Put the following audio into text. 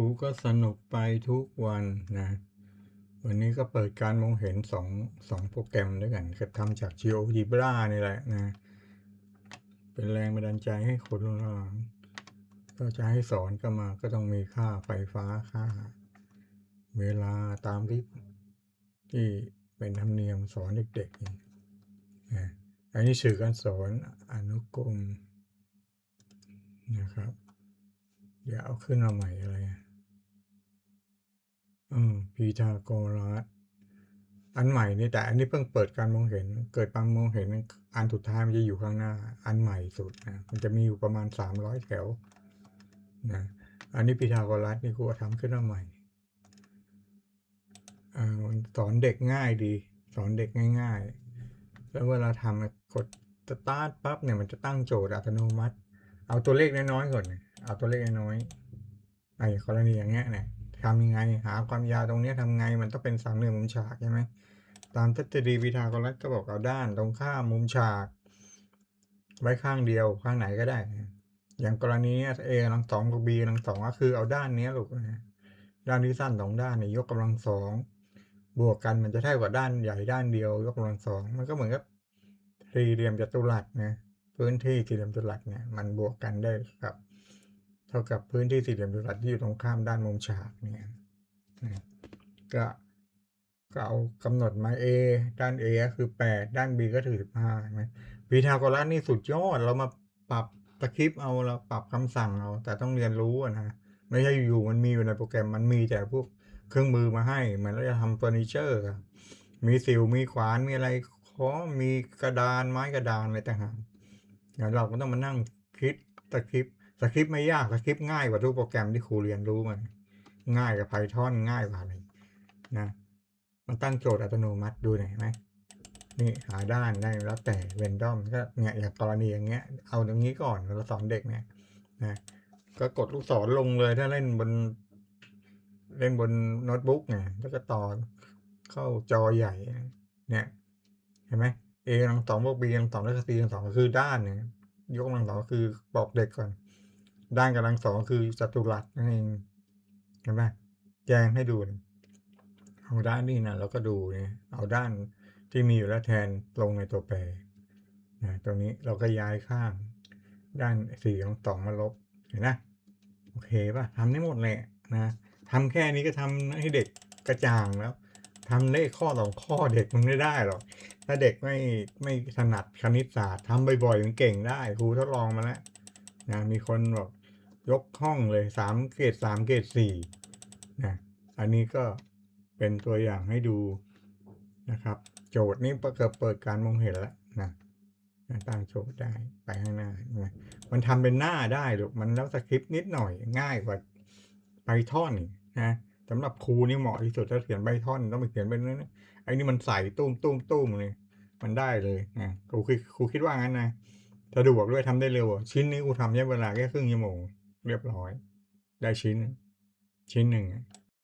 รูก็สนุกไปทุกวันนะ วันนี้ก็เปิดการมองเห็นสองสองโปรแกรมด้วยกันก็ทำจาก GeoGebra นี่แหละนะ เป็นแรงบันดาลใจให้คนรุ่นหลังก็จะให้สอนก็มาก็ต้องมีค่าไฟฟ้าค่า เวลาตามที่ที่เป็นธรรมเนียมสอนเด็กๆนี่นะอันนี้สื่อการสอนอนุกรมนะครับ เดี๋ยวเอาขึ้นมาใหม่อะไร อืมพีทาโกรัสอันใหม่นี่แต่อันนี้เพิ่งเปิดการมองเห็น เกิดการมองเห็นอันสุดท้ายมันจะอยู่ข้างหน้า อันใหม่สุดนะมันจะมีอยู่ประมาณสามร้อยแถวนะอันนี้พีทาโกรัสนี่ครูทำขึ้นมาใหม่อ่าสอนเด็กง่ายดี สอนเด็กง่าย ๆ แล้วเวลาทำกดสตาร์ทปั๊บเนี่ยมันจะตั้งโจทย์อัตโนมัติ เอาตัวเลขน้อยๆก่อนเนี่ยเอาตัวเลขน้อยๆไอ้กรณีอย่างเงี้ยเนี่ย ทำยังไง หาความยาวตรงนี้ทำไงมันต้องเป็นสามเหลี่ยมมุมฉากใช่ไหมตามทฤษฎีพีทาโกรัสก็บอกเอาด้านตรงข้ามมุมฉาก ไว้ข้างเดียวข้างไหนก็ได้ อย่างกรณีเนี้เอลังสองกับบีลังสองก็คือเอาด้านนี้ลูกนะด้านที่สั้นสองด้านเนี่ยยกกำลังสองบวกกันมันจะเท่ากับด้านใหญ่ด้านเดียวยกกำลังสองมันก็เหมือนกับสี่เหลี่ยมจัตุรัสนะพื้นที่สี่เหลี่ยมจัตุรัสเนี่ยมันบวกกันได้ครับ เท่ากับพื้นที่สี่เหลี่ยมจัตุรัสที่อยู่ตรงข้ามด้านมุมฉากเนี่ยก็ก็เอากำหนดมา A ด้าน A ก็คือแปดด้าน B ก็ถือสิบห้าใช่ไหมพีทาโกรัสนี่สุดยอด เรามาปรับสคริปต์เอาเราปรับคำสั่งเอา แต่ต้องเรียนรู้อะนะ ไม่ใช่อยู่ๆมันมีอยู่ในโปรแกรมมันมีแต่พวกเครื่องมือมาให้ เหมือนเราจะทำเฟอร์นิเจอร์อะมีสิวมีขวาน มีอะไรค้อมีกระดานไม้กระดานอะไรต่างหากเดี๋ยวเราก็ต้องมานั่งคิดสคริปต์ สคริปต์ไม่ยากสคริปต์ง่ายกว่าทุกโปรแกรมที่ครูเรียนรู้มาง่ายกว่า Python ง่ายกว่าอะไรนะ มันตั้งโจทย์อัตโนมัติดูหน่อยไหมนี่หาด้านได้แล้วแต่เวนดอมก็เนี่ยอย่างกรณีอย่างเงี้ย เอาตรงนี้ก่อนเราสอนเด็กเนี่ยนะก็กดลูกศรลงเลยถ้าเล่นบน เล่นบนโน้ตบุ๊กไงแล้วก็ต่อเข้าจอใหญ่ เนี่ยเห็นไหม A กำลังสองบวก B กำลังสองแล้วก็ C กำลังสองก็คือด้านเนี่ยยกกำลังสองก็คือบอกเด็กก่อน ด้านกำลังสองคือจัตุรัสนั่นเองเห็นไหมแจงให้ดูเลยเอาด้านนี้นะเราก็ดูเนี่ยเอาด้านที่มีอยู่แล้วแทนลงในตัวแปรนะตรงนี้เราก็ย้ายข้างด้านสี่ของสองมาลบเห็นนะโอเคป่ะทำได้หมดแหละนะทำแค่นี้ก็ทำให้เด็กกระจ่างแล้วทำเลขข้อสองข้อเด็กมันไม่ได้หรอกถ้าเด็กไม่ไม่ถนัดคณิตศาสตร์ทำบ่อยๆมันเก่งได้ครูทดลองมาแล้วนะมีคนบอก ยกห้องเลยสามเกรดสามเกรดสี่นะอันนี้ก็เป็นตัวอย่างให้ดูนะครับ โจทย์นี้เกิดเปิดการมองเห็นแล้วนะตั้งโจทย์ได้ไปข้างหน้านะมันทำเป็นหน้าได้หรอกมันแล้วสคริปต์นิดหน่อยง่ายกว่าไ y ทอนนะสำหรับครูนี่เหมาะที่สุดถ้าเขียนไ y ทอนต้องไปเขียนเป็นนั้นไอ้นี่มันใส่ตุ้มตุ้มตุ้มเลยมันได้เลยนะครูคิดครูคิดว่างั้นนะสะดวกด้วยทำได้เร็วชิ้นนี้ครูทำใช้เวลาแค่ครึ่งชั่วโมง เรียบร้อย ได้ชิ้น ชิ้นหนึ่ง